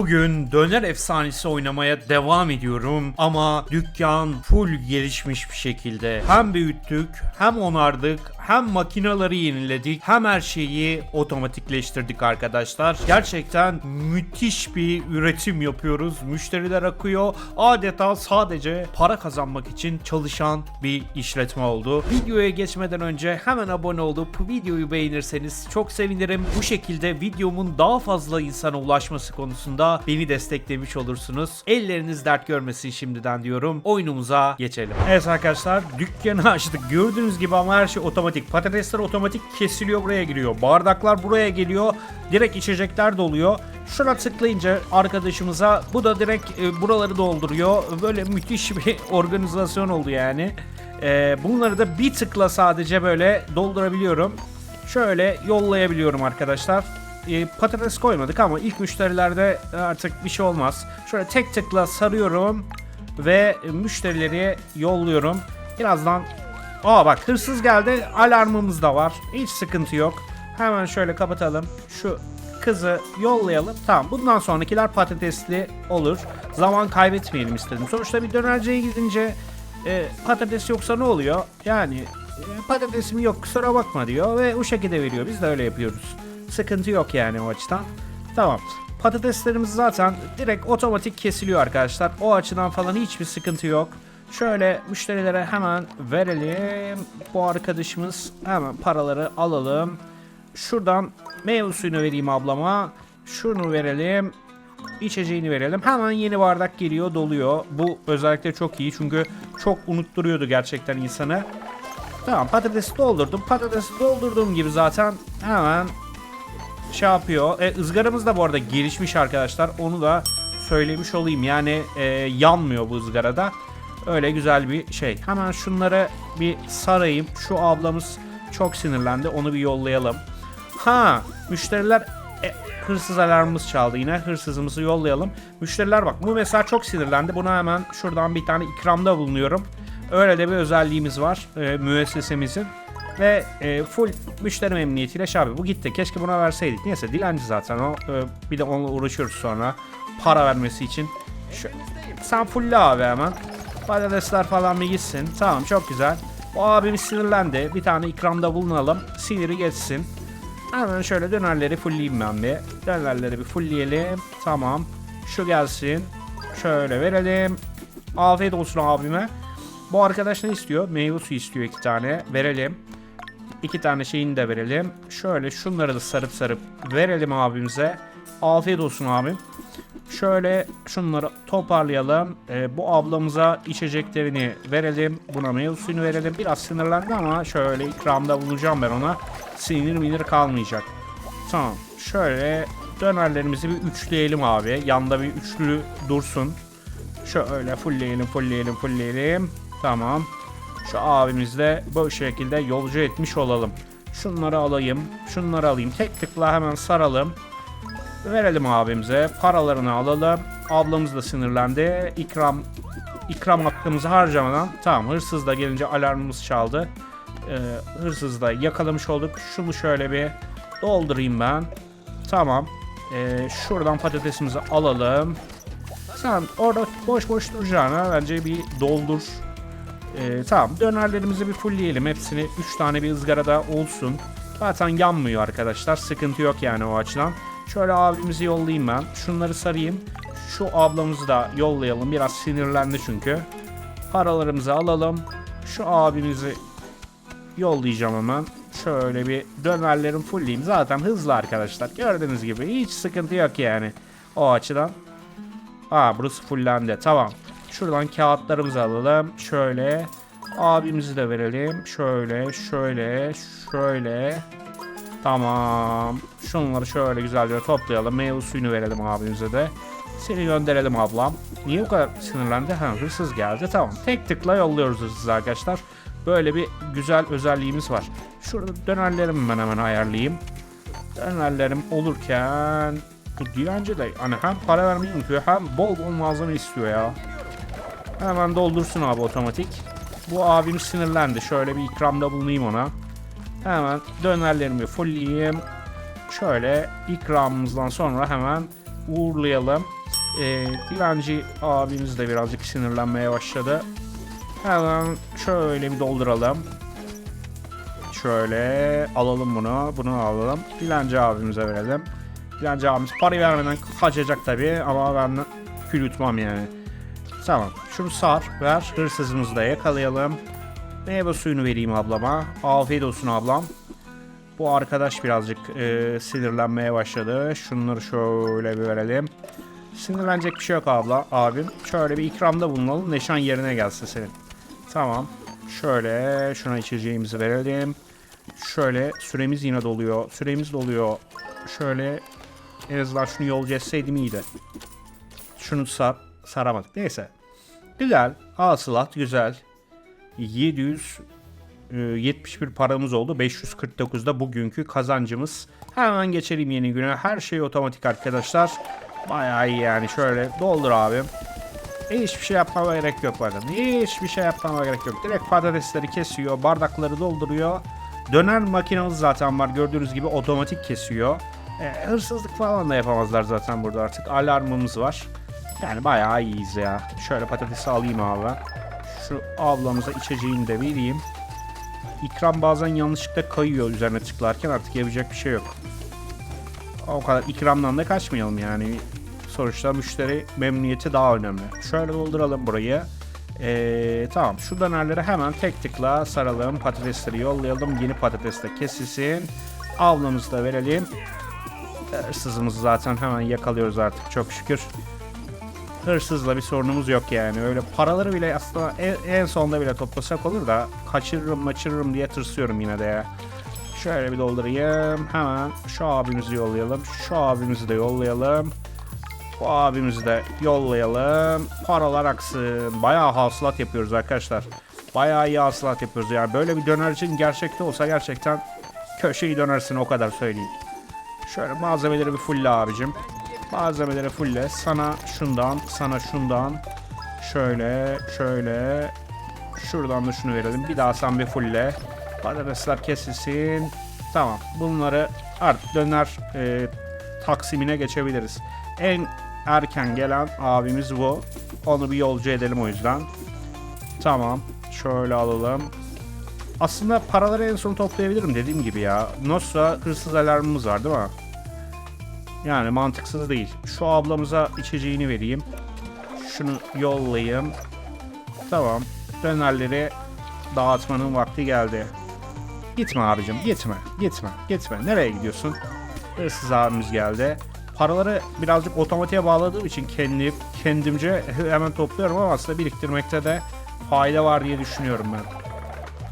Bugün döner efsanesi oynamaya devam ediyorum ama dükkan full gelişmiş bir şekilde. Hem büyüttük, hem onardık, hem makinaları yeniledik, hem her şeyi otomatikleştirdik arkadaşlar. Gerçekten müthiş bir üretim yapıyoruz. Müşteriler akıyor. Adeta sadece para kazanmak için çalışan bir işletme oldu. Videoya geçmeden önce hemen abone olup videoyu beğenirseniz çok sevinirim. Bu şekilde videomun daha fazla insana ulaşması konusunda beni desteklemiş olursunuz. Elleriniz dert görmesin şimdiden diyorum. Oyunumuza geçelim. Evet arkadaşlar dükkanı açtık. Gördüğünüz gibi ama her şey otomatik. Patatesler otomatik kesiliyor buraya giriyor. Bardaklar buraya geliyor. Direkt içecekler doluyor. Şuna tıklayınca arkadaşımıza bu da direkt e, buraları dolduruyor. Böyle müthiş bir organizasyon oldu yani. E, bunları da bir tıkla sadece böyle doldurabiliyorum. Şöyle yollayabiliyorum arkadaşlar. E, patates koymadık ama ilk müşterilerde artık bir şey olmaz. Şöyle tek tıkla sarıyorum ve müşterileri yolluyorum. Birazdan Aa bak hırsız geldi. Alarmımız da var. Hiç sıkıntı yok. Hemen şöyle kapatalım. Şu kızı yollayalım. Tamam bundan sonrakiler patatesli olur. Zaman kaybetmeyelim istedim. Sonuçta bir dönerciye gidince e, patates yoksa ne oluyor? Yani e, patatesim yok kusura bakma diyor ve o şekilde veriyor. Biz de öyle yapıyoruz. Sıkıntı yok yani o açıdan. Tamam. Patateslerimiz zaten direkt otomatik kesiliyor arkadaşlar. O açıdan falan hiçbir sıkıntı yok. Şöyle müşterilere hemen verelim. Bu arkadaşımız hemen paraları alalım. Şuradan meyve suyunu vereyim ablama. Şunu verelim. İçeceğini verelim. Hemen yeni bardak geliyor, doluyor. Bu özellikle çok iyi çünkü çok unutturuyordu gerçekten insanı. Tamam patatesi doldurdum. Patatesi doldurduğum gibi zaten hemen şey yapıyor. E, ızgaramız da bu arada gelişmiş arkadaşlar. Onu da söylemiş olayım. Yani e, yanmıyor bu ızgarada. Öyle güzel bir şey. Hemen şunları bir sarayım. Şu ablamız çok sinirlendi. Onu bir yollayalım. Ha, müşteriler e, hırsız alarmımız çaldı yine. Hırsızımızı yollayalım. Müşteriler bak bu mesela çok sinirlendi. Buna hemen şuradan bir tane ikramda bulunuyorum. Öyle de bir özelliğimiz var e, müessesemizin. Ve e, full müşteri memnuniyetiyle şey yapıyor. Bu gitti. Keşke buna verseydik. Neyse dilenci zaten o. E, bir de onunla uğraşıyoruz sonra. Para vermesi için. Şu, sen fulle abi hemen. Patatesler falan bir gitsin. Tamam çok güzel. Bu abimiz sinirlendi. Bir tane ikramda bulunalım. Siniri geçsin. Hemen şöyle dönerleri fullleyeyim ben bir. Dönerleri bir fullleyelim. Tamam. Şu gelsin. Şöyle verelim. Afiyet olsun abime. Bu arkadaş ne istiyor? Meyve suyu istiyor iki tane. Verelim. İki tane şeyini de verelim. Şöyle şunları da sarıp sarıp verelim abimize. Afiyet olsun abim. Şöyle şunları toparlayalım. Ee, bu ablamıza içeceklerini verelim. Buna meyve suyunu verelim. Biraz sinirlendi ama şöyle ikramda bulacağım ben ona. Sinir minir kalmayacak. Tamam. Şöyle dönerlerimizi bir üçleyelim abi. Yanda bir üçlü dursun. Şöyle fullleyelim, fullleyelim, fullleyelim. Tamam. Şu abimizle bu şekilde yolcu etmiş olalım. Şunları alayım, şunları alayım. Tek tıkla hemen saralım. Verelim abimize. Paralarını alalım. Ablamız da sinirlendi. İkram ikram hakkımızı harcamadan tamam hırsız da gelince alarmımız çaldı. Ee, hırsız da yakalamış olduk. Şunu şöyle bir doldurayım ben. Tamam. Ee, şuradan patatesimizi alalım. Sen orada boş boş duracağına bence bir doldur. Ee, tamam dönerlerimizi bir fullleyelim. Hepsini 3 tane bir ızgarada olsun. Zaten yanmıyor arkadaşlar. Sıkıntı yok yani o açıdan. Şöyle abimizi yollayayım ben. Şunları sarayım. Şu ablamızı da yollayalım. Biraz sinirlendi çünkü. Paralarımızı alalım. Şu abimizi yollayacağım hemen. Şöyle bir dönerlerim fullleyeyim. Zaten hızlı arkadaşlar. Gördüğünüz gibi hiç sıkıntı yok yani. O açıdan. Aa burası fullendi. Tamam. Şuradan kağıtlarımızı alalım. Şöyle. Abimizi de verelim. Şöyle, şöyle, şöyle. Tamam. Şunları şöyle güzelce toplayalım. Meyve suyunu verelim abimize de. Seni gönderelim ablam. Niye bu kadar sinirlendi? Ha hırsız geldi. Tamam. Tek tıkla yolluyoruz hırsızı arkadaşlar. Böyle bir güzel özelliğimiz var. Şurada dönerlerimi ben hemen ayarlayayım. Dönerlerim olurken dilenci de hani hem para vermeyi unutuyor hem bol bol malzeme istiyor ya. Hemen doldursun abi otomatik. Bu abim sinirlendi. Şöyle bir ikramda bulunayım ona. Hemen dönerlerimi fullleyeyim. Şöyle ikramımızdan sonra hemen uğurlayalım. Ee, dilenci abimiz de birazcık sinirlenmeye başladı. Hemen şöyle bir dolduralım. Şöyle alalım bunu. Bunu alalım. Dilenci abimize verelim. Dilenci abimiz parayı vermeden kaçacak tabii ama ben kül yutmam yani. Tamam. Şunu sar, ver. Hırsızımızı da yakalayalım. Meyve suyunu vereyim ablama. Afiyet olsun ablam. Bu arkadaş birazcık e, sinirlenmeye başladı. Şunları şöyle bir verelim. Sinirlenecek bir şey yok abla, abim. Şöyle bir ikramda bulunalım. Neşan yerine gelsin senin. Tamam. Şöyle şuna içeceğimizi verelim. Şöyle süremiz yine doluyor. Süremiz doluyor. Şöyle en azından şunu yolcu etseydim iyiydi. Şunu sar, saramadık. Neyse. Güzel. Hasılat güzel. 771 paramız oldu. 549'da bugünkü kazancımız. Hemen geçelim yeni güne. Her şey otomatik arkadaşlar. Bayağı iyi yani. Şöyle doldur abim. Hiçbir şey yapmama gerek yok bakın. Hiçbir şey yapmama gerek yok. Direkt patatesleri kesiyor. Bardakları dolduruyor. Döner makinamız zaten var. Gördüğünüz gibi otomatik kesiyor. E, hırsızlık falan da yapamazlar zaten burada artık. Alarmımız var. Yani bayağı iyiyiz ya. Şöyle patatesi alayım abi. Şu ablamıza içeceğini de vereyim. İkram bazen yanlışlıkla kayıyor üzerine tıklarken artık yapacak bir şey yok. O kadar ikramdan da kaçmayalım yani. Sonuçta müşteri memnuniyeti daha önemli. Şöyle dolduralım burayı. Ee, tamam şu dönerleri hemen tek tıkla saralım. Patatesleri yollayalım. Yeni patates de kesilsin. Avlamızı da verelim. Hırsızımızı zaten hemen yakalıyoruz artık çok şükür. Hırsızla bir sorunumuz yok yani. Öyle paraları bile aslında en, en sonunda bile toplasak olur da kaçırırım maçırırım diye tırsıyorum yine de ya. Şöyle bir doldurayım. Hemen şu abimizi yollayalım. Şu abimizi de yollayalım. Bu abimizi de yollayalım. Paralar aksın. Bayağı hasılat yapıyoruz arkadaşlar. Bayağı iyi hasılat yapıyoruz. Yani böyle bir dönercinin gerçekte olsa gerçekten köşeyi dönersin o kadar söyleyeyim. Şöyle malzemeleri bir fulle abicim. Malzemeleri fulle. Sana şundan, sana şundan. Şöyle, şöyle. Şuradan da şunu verelim. Bir daha sen bir fulle. Patatesler kesilsin. Tamam. Bunları artık döner e, taksimine geçebiliriz. En erken gelen abimiz bu. Onu bir yolcu edelim o yüzden. Tamam. Şöyle alalım. Aslında paraları en son toplayabilirim dediğim gibi ya. Nostra hırsız alarmımız var değil mi? Yani mantıksız değil. Şu ablamıza içeceğini vereyim. Şunu yollayayım. Tamam. Dönerleri dağıtmanın vakti geldi. Gitme abicim gitme. Gitme. Gitme. Nereye gidiyorsun? Hırsız abimiz geldi. Paraları birazcık otomatiğe bağladığım için kendi kendimce hemen topluyorum ama aslında biriktirmekte de fayda var diye düşünüyorum ben.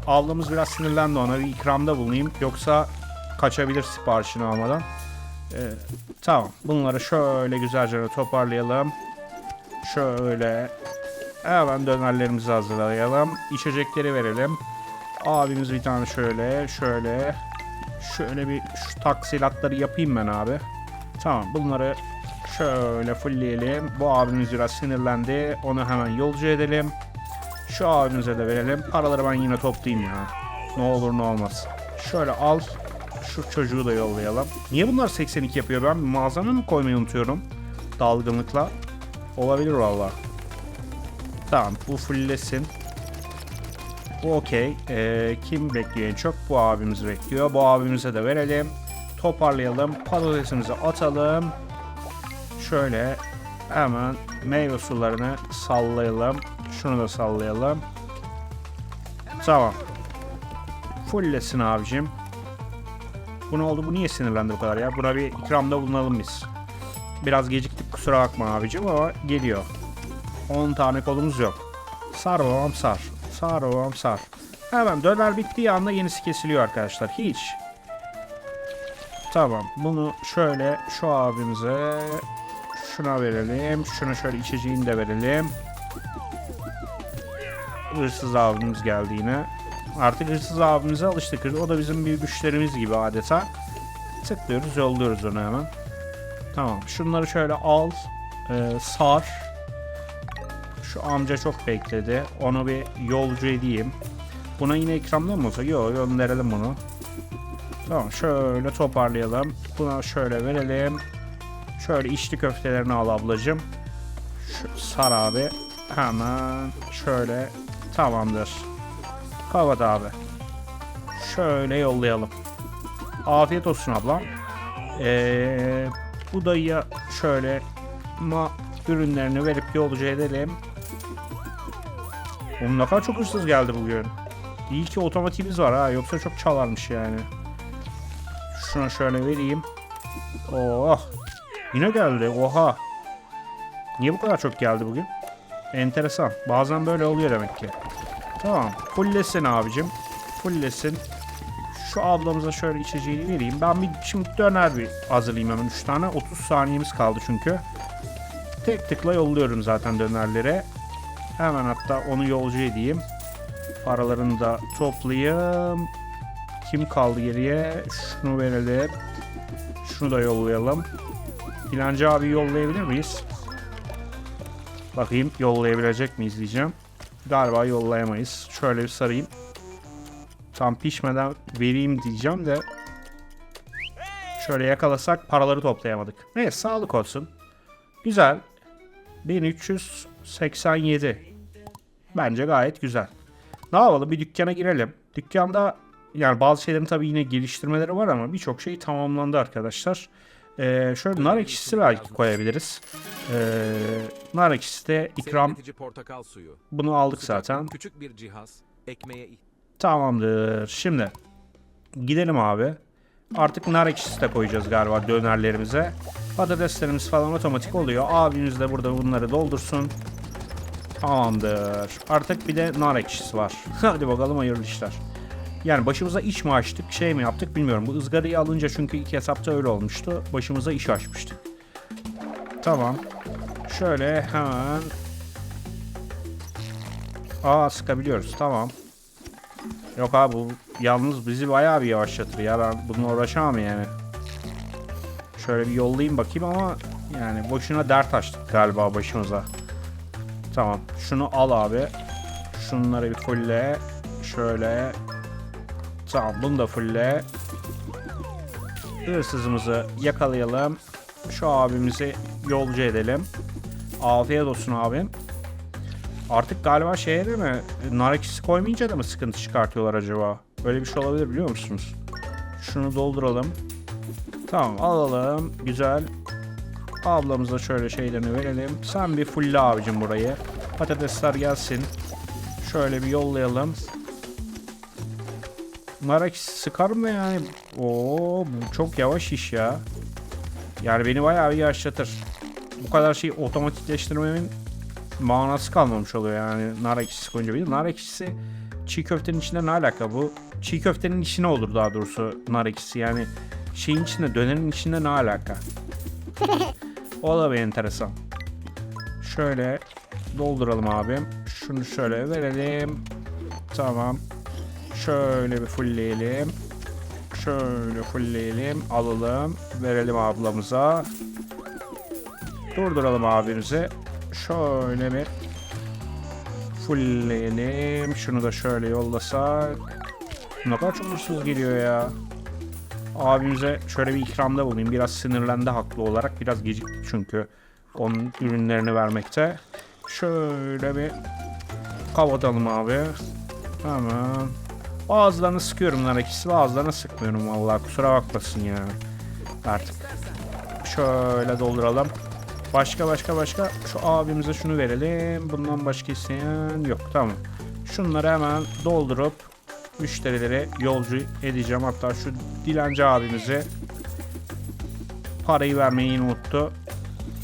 Ablamız biraz sinirlendi ona bir ikramda bulunayım. Yoksa kaçabilir siparişini almadan. Ee, tamam. Bunları şöyle güzelce toparlayalım. Şöyle hemen dönerlerimizi hazırlayalım. İçecekleri verelim. Abimiz bir tane şöyle, şöyle, şöyle bir şu taksilatları yapayım ben abi. Tamam bunları şöyle fullleyelim. Bu abimiz biraz sinirlendi. Onu hemen yolcu edelim. Şu abimize de verelim. Paraları ben yine toplayayım ya. Ne olur ne olmaz. Şöyle al. Şu çocuğu da yollayalım. Niye bunlar 82 yapıyor? Ben malzeme mi koymayı unutuyorum? Dalgınlıkla. Olabilir valla. Tamam bu fulllesin. Bu okey. Ee, kim bekliyor en çok? Bu abimiz bekliyor. Bu abimize de verelim. Toparlayalım. Patatesimizi atalım. Şöyle hemen meyve sularını sallayalım. Şunu da sallayalım. Tamam. Fulllesin abicim. Bu ne oldu? Bu niye sinirlendi bu kadar ya? Buna bir ikramda bulunalım biz. Biraz geciktik kusura bakma abicim ama geliyor. 10 tane kolumuz yok. Sar babam sar. Sar babam sar. Hemen döner bittiği anda yenisi kesiliyor arkadaşlar. Hiç. Tamam. Bunu şöyle şu abimize şuna verelim. Şuna şöyle içeceğini de verelim. Hırsız abimiz geldi yine. Artık hırsız abimize alıştık. O da bizim bir müşterimiz gibi adeta. Tıklıyoruz yolluyoruz onu hemen. Tamam. Şunları şöyle al. e, sar. Şu amca çok bekledi. Onu bir yolcu edeyim. Buna yine ikramda mı olsa? Yok gönderelim bunu. Tamam şöyle toparlayalım. Buna şöyle verelim. Şöyle içli köftelerini al ablacım. Şu sar abi. Hemen şöyle tamamdır. Kavat abi. Şöyle yollayalım. Afiyet olsun ablam. Ee, bu dayıya şöyle ma ürünlerini verip yolcu edelim. Oğlum ne kadar çok hırsız geldi bugün. İyi ki otomatikimiz var ha yoksa çok çalarmış yani. Şuna şöyle vereyim. Oh. Yine geldi. Oha. Niye bu kadar çok geldi bugün? Enteresan. Bazen böyle oluyor demek ki. Tamam. Fulllesin abicim. Fulllesin. Şu ablamıza şöyle içeceğini vereyim. Ben bir şimdi döner bir hazırlayayım hemen 3 tane. 30 saniyemiz kaldı çünkü. Tek tıkla yolluyorum zaten dönerlere. Hemen hatta onu yolcu edeyim. Paralarını da toplayayım. Kim kaldı geriye? Şunu verelim. Şunu da yollayalım. Dilancı abi yollayabilir miyiz? Bakayım yollayabilecek miyiz diyeceğim. Galiba yollayamayız. Şöyle bir sarayım. Tam pişmeden vereyim diyeceğim de şöyle yakalasak paraları toplayamadık. Neyse sağlık olsun. Güzel. 1387. Bence gayet güzel. Ne yapalım bir dükkana girelim. Dükkanda yani bazı şeylerin tabii yine geliştirmeleri var ama birçok şey tamamlandı arkadaşlar. Ee, şöyle nar ekşisi belki koyabiliriz. Ee, nar ekşisi de ikram. Serinletici portakal suyu. Bunu aldık zaten. Küçük bir cihaz. Ekmeğe. Tamamdır. Şimdi gidelim abi. Artık nar ekşisi de koyacağız galiba dönerlerimize. Patateslerimiz falan otomatik oluyor. Abimiz de burada bunları doldursun. Tamamdır. Artık bir de nar ekşisi var. Hadi bakalım hayırlı işler. Yani başımıza iş mi açtık, şey mi yaptık bilmiyorum. Bu ızgarayı alınca çünkü ilk hesapta öyle olmuştu. Başımıza iş açmıştık. Tamam. Şöyle hemen... Aa sıkabiliyoruz. Tamam. Yok abi bu yalnız bizi bayağı bir yavaşlatır ya ben bununla uğraşamam yani. Şöyle bir yollayayım bakayım ama yani boşuna dert açtık galiba başımıza. Tamam şunu al abi. Şunları bir fulle. Şöyle. Tamam bunu da fulle. Hırsızımızı yakalayalım. Şu abimizi yolcu edelim. Afiyet olsun abim. Artık galiba şeye mi nar ekşisi koymayınca da mı sıkıntı çıkartıyorlar acaba? Böyle bir şey olabilir biliyor musunuz? Şunu dolduralım. Tamam alalım. Güzel. Ablamıza şöyle şeylerini verelim. Sen bir fulle abicim burayı. Patatesler gelsin. Şöyle bir yollayalım. Ekşisi sıkar mı yani? Oo çok yavaş iş ya. Yani beni bayağı bir yavaşlatır. Bu kadar şey otomatikleştirmemin manası kalmamış oluyor yani nar ekşisi koyunca. Bir nar ekşisi çiğ köftenin içinde ne alaka bu? Çiğ köftenin içine olur daha doğrusu nar ekşisi yani şeyin içinde dönerin içinde ne alaka? o da bir enteresan. Şöyle dolduralım abim. Şunu şöyle verelim. Tamam. Şöyle bir fullleyelim. Şöyle fullleyelim. Alalım. Verelim ablamıza. Durduralım abimizi. Şöyle bir fullleyelim. Şunu da şöyle yollasak. Ne kadar çok hırsız geliyor ya. Abimize şöyle bir ikramda bulunayım. Biraz sinirlendi haklı olarak. Biraz gecikti çünkü onun ürünlerini vermekte. Şöyle bir kapatalım abi. Hemen. Bazılarını sıkıyorum nar ekşisi bazılarını sıkmıyorum vallahi kusura bakmasın yani. Artık. Şöyle dolduralım. Başka başka başka şu abimize şunu verelim. Bundan başka isteyen yok. Tamam. Şunları hemen doldurup müşterilere yolcu edeceğim. Hatta şu dilenci abimize parayı vermeyi unuttu.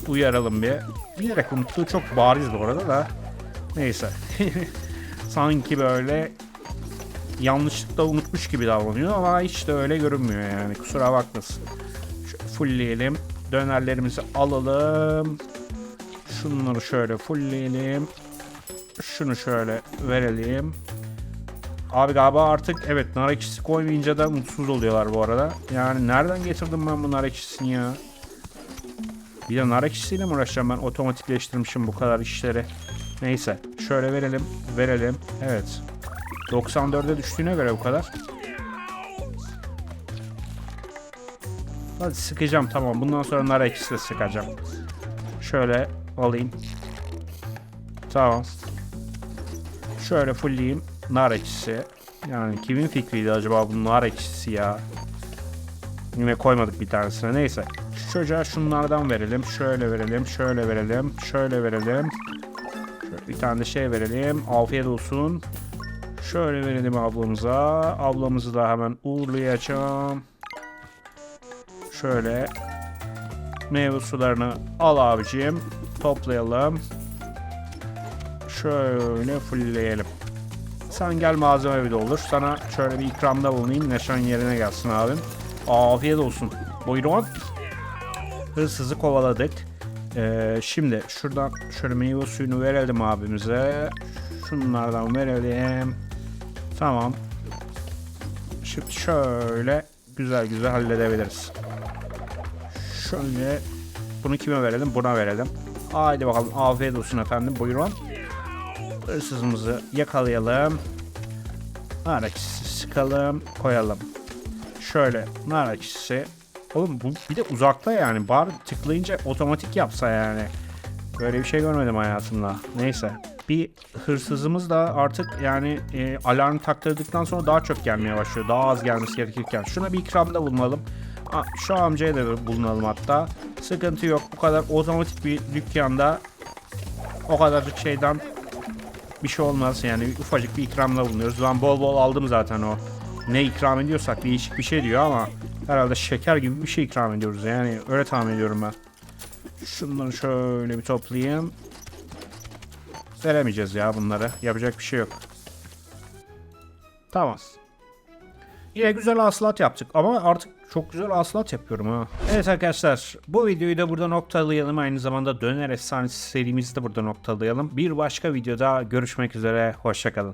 Uyaralım bir. Bilerek unuttuğu çok bariz bu arada da. Neyse. Sanki böyle yanlışlıkla unutmuş gibi davranıyor ama hiç de öyle görünmüyor yani. Kusura bakmasın. Şöyle fullleyelim. Dönerlerimizi alalım. Şunları şöyle fullleyelim. Şunu şöyle verelim. Abi galiba artık evet nar ekşisi koymayınca da mutsuz oluyorlar bu arada. Yani nereden getirdim ben bu nar ekşisini ya? Bir de nar ekşisiyle mi uğraşacağım ben otomatikleştirmişim bu kadar işleri. Neyse şöyle verelim verelim. Evet 94'e düştüğüne göre bu kadar. Hadi sıkacağım tamam. Bundan sonra nar ekşisi de sıkacağım. Şöyle alayım. Tamam. Şöyle fullleyeyim. Nar ekşisi. Yani kimin fikriydi acaba bu nar ekşisi ya? Yine koymadık bir tanesine. Neyse. Şu çocuğa şunlardan verelim. Şöyle verelim. Şöyle verelim. Şöyle verelim. Şöyle bir tane de şey verelim. Afiyet olsun. Şöyle verelim ablamıza. Ablamızı da hemen uğurlayacağım. Şöyle meyve sularını al abicim. Toplayalım. Şöyle fullleyelim. Sen gel malzeme bir olur. Sana şöyle bir ikramda bulunayım. Neşan yerine gelsin abim. Afiyet olsun. Buyurun. Hırsızı kovaladık. Ee, şimdi şuradan şöyle meyve suyunu verelim abimize. Şunlardan verelim. Tamam. Şimdi şöyle güzel güzel halledebiliriz. Şöyle bunu kime verelim? Buna verelim. Haydi bakalım afiyet olsun efendim. Buyurun. Hırsızımızı yakalayalım. Nar ekşisi sıkalım. Koyalım. Şöyle nar. Oğlum bu bir de uzakta yani. Bari tıklayınca otomatik yapsa yani. Böyle bir şey görmedim hayatımda. Neyse. Bir hırsızımız da artık yani e, alarm taktırdıktan sonra daha çok gelmeye başlıyor. Daha az gelmesi gerekirken. Şuna bir ikramda bulunalım. Aa, Şu amcaya da bulunalım hatta. Sıkıntı yok. Bu kadar otomatik bir dükkanda o kadarcık şeyden bir şey olmaz. Yani ufacık bir ikramla bulunuyoruz. Ben bol bol aldım zaten o. Ne ikram ediyorsak değişik bir şey diyor ama herhalde şeker gibi bir şey ikram ediyoruz. Yani öyle tahmin ediyorum ben. Şunları şöyle bir toplayayım. Veremeyeceğiz ya bunları. Yapacak bir şey yok. Tamam. Yine güzel hasılat yaptık ama artık çok güzel hasılat yapıyorum ha. Evet arkadaşlar bu videoyu da burada noktalayalım. Aynı zamanda Döner Efsanesi serimizi de burada noktalayalım. Bir başka videoda görüşmek üzere. Hoşçakalın.